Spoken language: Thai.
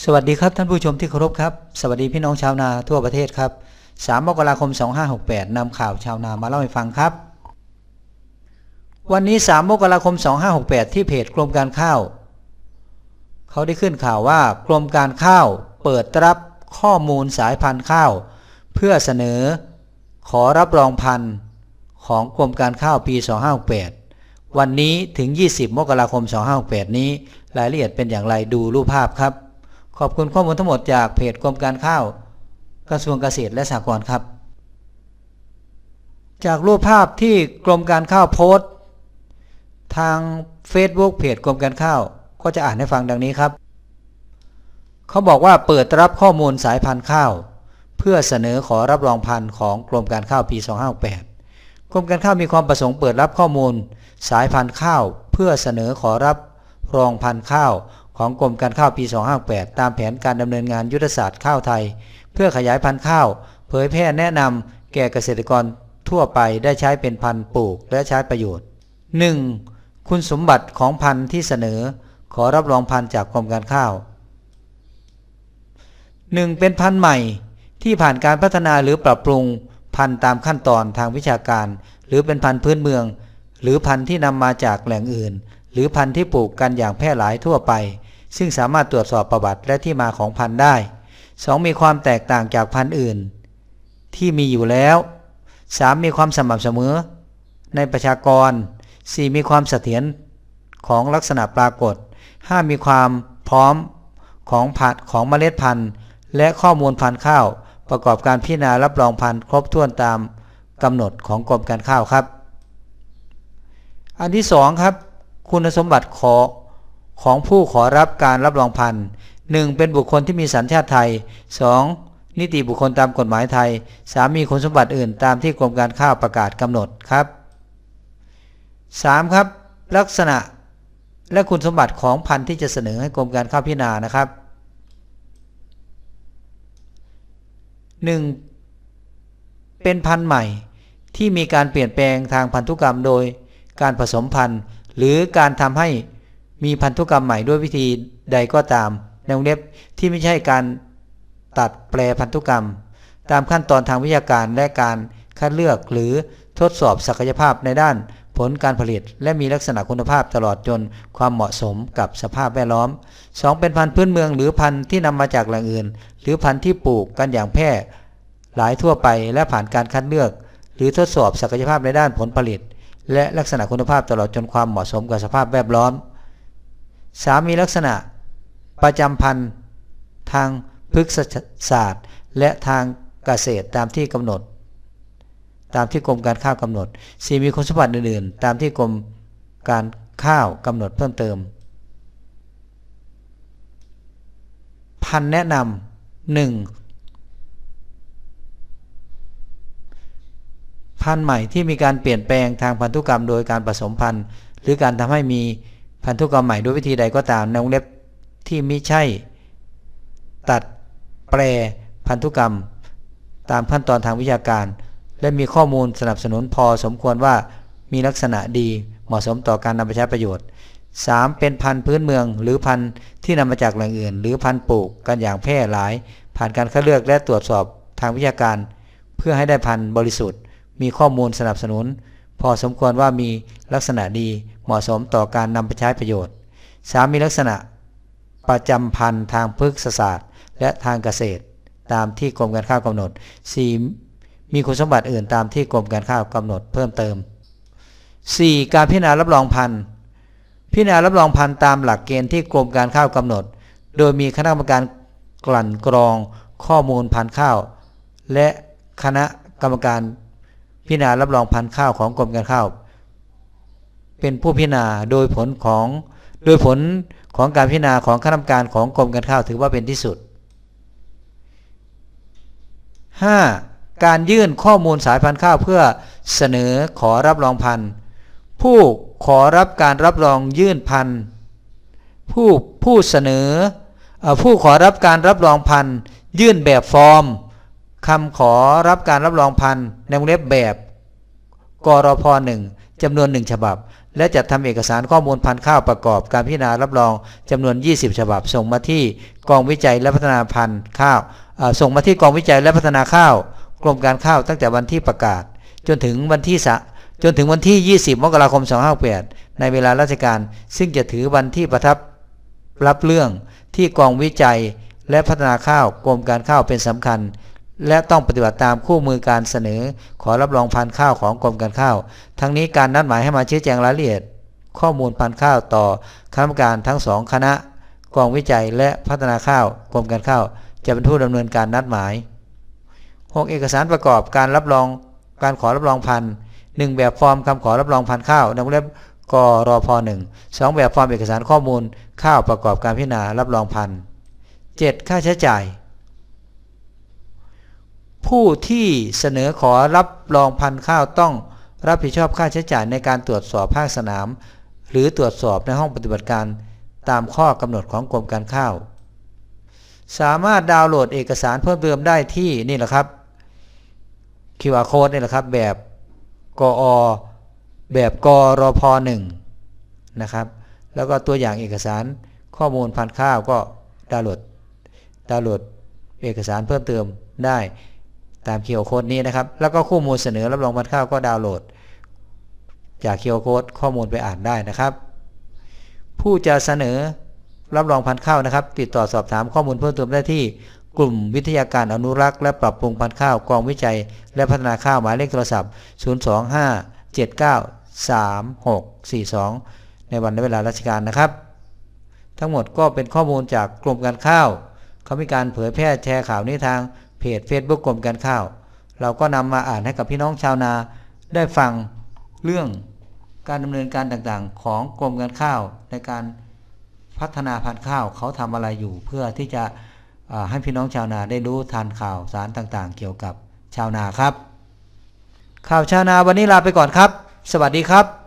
สวัสดีครับท่านผู้ชมที่เคารพครับ สวัสดีพี่น้องชาวนาทั่วประเทศครับ 3 มกราคม 2568 นำข่าวชาวนามาเล่าให้ฟังครับ วันนี้ 3 มกราคม 2568 ที่เพจกรมการข้าว เขาได้ขึ้นข่าวว่ากรมการข้าวเปิดรับข้อมูลสายพันธุ์ข้าว เพื่อเสนอ ขอรับรองพันธุ์ของกรมการข้าวปี 2568 วันนี้ถึง 20 มกราคม 2568 นี้ รายละเอียดเป็นอย่างไรดูรูปภาพครับ ขอบคุณข้อมูลทั้งหมดจากเพจกรมการข้าว กระทรวงเกษตรและสหกรณ์ครับ จากรูปภาพที่กรมการข้าวโพสต์ ทาง Facebook เพจกรมการข้าว ก็จะอ่านให้ฟังดังนี้ครับ เขาบอกว่าเปิดรับข้อมูลสายพันธุ์ข้าว เพื่อเสนอขอรับรองพันธุ์ของกรมการข้าวปี 2568กรมการข้าวมีความประสงค์เปิดรับข้อมูลสายพันธุ์ข้าว เพื่อเสนอขอรับรองพันธุ์ข้าว ของกรมการข้าวปี 258 ตามแผนการดำเนินงานยุทธศาสตร์ข้าวไทย เพื่อขยายพันธุ์ข้าว เผยแพร่แนะนำแก่เกษตรกรทั่วไปได้ใช้เป็นพันธุ์ปลูกและใช้ประโยชน์ 1. คุณสมบัติของพันธุ์ที่เสนอ ขอรับรองพันธุ์จากกรมการข้าว 1. เป็นพันธุ์ใหม่ที่ผ่านการพัฒนาหรือปรับปรุงพันธุ์ตามขั้นตอนทางวิชาการ หรือเป็นพันธุ์พื้นเมือง หรือพันธุ์ที่นำมาจากแหล่งอื่น หรือพันธุ์ที่ปลูกกันอย่างแพร่หลายทั่วไป ซึ่งสามารถตรวจสอบประวัติและที่มาของพันธุ์ได้ 2. มีความแตกต่างจากพันธุ์อื่น ที่มีอยู่แล้ว 3. มีความสม่ำเสมอ ในประชากร 4. มีความเสถียรของลักษณะปรากฏ 5. มีความพร้อมของผัดของเมล็ดพันธุ์ และข้อมูลพันธุ์ข้าว ประกอบการพิจารณารับรองพันธุ์ครบถ้วนตามกำหนดของกรมการข้าวครับ อันที่สองครับ คุณสมบัติขอ ของผู้ขอรับการรับรองพันธุ์หนึ่งเป็นบุคคลที่มีสัญชาติไทย 2. นิติบุคคลตามกฎหมายไทย 3. มีคุณสมบัติอื่นตามที่กรมการข้าวประกาศกำหนดครับ 3. ครับ ลักษณะและคุณสมบัติของพันธุ์ที่จะเสนอให้กรมการข้าวพิจารณานะครับ 1. เป็นพันธุ์ใหม่ที่มีการเปลี่ยนแปลงทางพันธุกรรมโดยการผสมพันธุ์ หรือการทำให้ มีพันธุกรรมใหม่ด้วยวิธีใดก็ตาม ในวงเล็บที่ไม่ใช่การตัดแปลพันธุกรรม ตามขั้นตอนทางวิชาการและการคัดเลือกหรือทดสอบศักยภาพในด้านผลการผลิต และมีลักษณะคุณภาพตลอดจนความเหมาะสมกับสภาพแวดล้อม 2. เป็นพันธุ์พื้นเมืองหรือพันธุ์ที่นำมาจากแหล่งอื่น หรือพันธุ์ที่ปลูกกันอย่างแพร่หลายทั่วไปและผ่านการคัดเลือก หรือทดสอบศักยภาพในด้านผลผลิต และลักษณะคุณภาพตลอดจนความเหมาะสมกับสภาพแวดล้อม 3. มีลักษณะประจำพันธุ์ทางพฤกษศาสตร์ และทางเกษตรตามที่กำหนด ตามที่กรมการข้าวกำหนด 4. มีคุณสมบัติอื่นๆ ตามที่กรมการข้าวกำหนดเพิ่มเติม พันธุ์แนะนำหนึ่งพันธุ์ใหม่ที่มีการเปลี่ยนแปลงทางพันธุกรรมโดยการผสมพันธุ์ หรือการทำให้มี พันธุกรรมใหม่ด้วยวิธีใดก็ตามในวงเล็บที่ไม่ใช่ ตัดแปลพันธุกรรม ตามขั้นตอนทางวิชาการ และมีข้อมูลสนับสนุนพอสมควรว่ามีลักษณะดีเหมาะสมต่อการนำไปใช้ประโยชน์ 3. เป็นพันธุ์พื้นเมือง หรือพันธุ์ที่นำมาจากแหล่งอื่น หรือพันธุ์ปลูกกันอย่างแพร่หลาย ผ่านการคัดเลือกและตรวจสอบทางวิชาการ เพื่อให้ได้พันธุ์บริสุทธิ์ มีข้อมูลสนับสนุน พอสมควรว่ามีลักษณะดีเหมาะสมต่อการนำไปใช้ประโยชน์ 3. มีลักษณะประจำพันธุ์ทางพฤกษศาสตร์ และทางเกษตร ตามที่กรมการข้าวกำหนด 4. มีคุณสมบัติอื่นตามที่กรมการข้าวกำหนดเพิ่มเติม 4. การพิจารณารับรองพันธุ์พิจารณารับรองพันธุ์ตามหลักเกณฑ์ที่กรมการข้าวกำหนด โดยมีคณะกรรมการกลั่นกรองข้อมูลพันธุ์ข้าว และคณะกรรมการ พิจารณารับรองพันธุ์ข้าวของกรมการข้าว เป็นผู้พิจารณาโดยผลของโดยผลของการพิจารณาของคณะกรรมการของกรมการข้าวถือว่าเป็นที่สุด 5. การยื่นข้อมูลสายพันธุ์ข้าวเพื่อเสนอขอรับรองพันธุ์ ผู้ขอรับการรับรองยื่นพันธุ์ผู้ผู้เสนอเออผู้ขอรับการรับรองพันธุ์ยื่นแบบฟอร์ม คำขอรับการรับรองพันธุ์ในวงเล็บแบบกรพหนึ่งจำนวนหนึ่งฉบับ และจัดทำเอกสารข้อมูลพันธุ์ข้าวประกอบการพิจารณารับรองจำนวน 20 ฉบับ ส่งมาที่กองวิจัยและพัฒนาพันธุ์ข้าวส่งมาที่กองวิจัยและพัฒนาข้าวกรมการข้าวตั้งแต่วันที่ประกาศ จนถึงวันที่สะจนถึงวันที่ 20 มกราคม 2568 ในเวลาราชการ ซึ่งจะถือวันที่ประทับรับเรื่องที่กองวิจัยและพัฒนาข้าวกรมการข้าวเป็นสำคัญ และต้องปฏิบัติตามคู่มือการเสนอ ขอรับรองพันธุ์ข้าวของกรมการข้าว ทั้งนี้การนัดหมายให้มาชี้แจงรายละเอียด ข้อมูลพันธุ์ข้าวต่อคณะกรรมการทั้งสองคณะกองวิจัยและพัฒนาข้าวกรมการข้าวจะเป็นผู้ดำเนินการนัดหมาย 6 เอกสารประกอบการรับรองการขอรับรองพันธุ์หนึ่งแบบฟอร์มคำขอรับรองพันธุ์ข้าวในวงเล็บกรอพหนึ่งสองแบบฟอร์มเอกสารข้อมูลข้าวประกอบการพิจารณารับรองพันธุ์เจ็ดค่าใช้จ่าย ผู้ที่เสนอขอรับรองพันธุ์ข้าวต้องรับผิดชอบค่าใช้จ่ายในการตรวจสอบภาคสนาม หรือตรวจสอบในห้องปฏิบัติการตามข้อกำหนดของกรมการข้าว สามารถดาวน์โหลดเอกสารเพิ่มเติมได้ที่นี่แหละครับ QR code นี่แหละครับ แบบกอแบบกรพหนึ่งนะครับ แล้วก็ตัวอย่างเอกสารข้อมูลพันธุ์ข้าวก็ดาวน์โหลดดาวน์โหลดเอกสารเพิ่มเติมได้ ตาม QR code นี้นะครับ แล้วก็ข้อมูลเสนอรับรองพันเข้าวก็ดาวน์โหลด จาก QR code ข้อมูลไปอ่านได้นะครับ ผู้จะเสนอรับรองพันธุ์ข้าวนะครับ ติดต่อสอบถามข้อมูลเพิ่มเติมได้ที่กลุ่มวิทยาการอนุรักษ์และปรับปรุงพันธุ์ข้าวกองวิจัย และพัฒนาข้าวหมายเลขโทรศัพท์ 025793642 ในวันและเวลาราชการนะครับ ทั้งหมดก็เป็นข้อมูลจากกรมการข้าว เขามีการเผยแพร่แชร์ข่าวนี้ทาง เพจ Facebook กรมการข้าว เราก็นำมาอ่านให้กับพี่น้องชาวนาได้ฟังเรื่องการดำเนินการต่างๆ ของกรมการข้าวในการพัฒนาพันธุ์ข้าวเขาทำอะไรอยู่เพื่อที่จะให้พี่น้องชาวนาได้รู้ทันข่าวสารต่างๆ เกี่ยวกับชาวนาครับ ข่าวชาวนาวันนี้ลาไปก่อนครับ สวัสดีครับ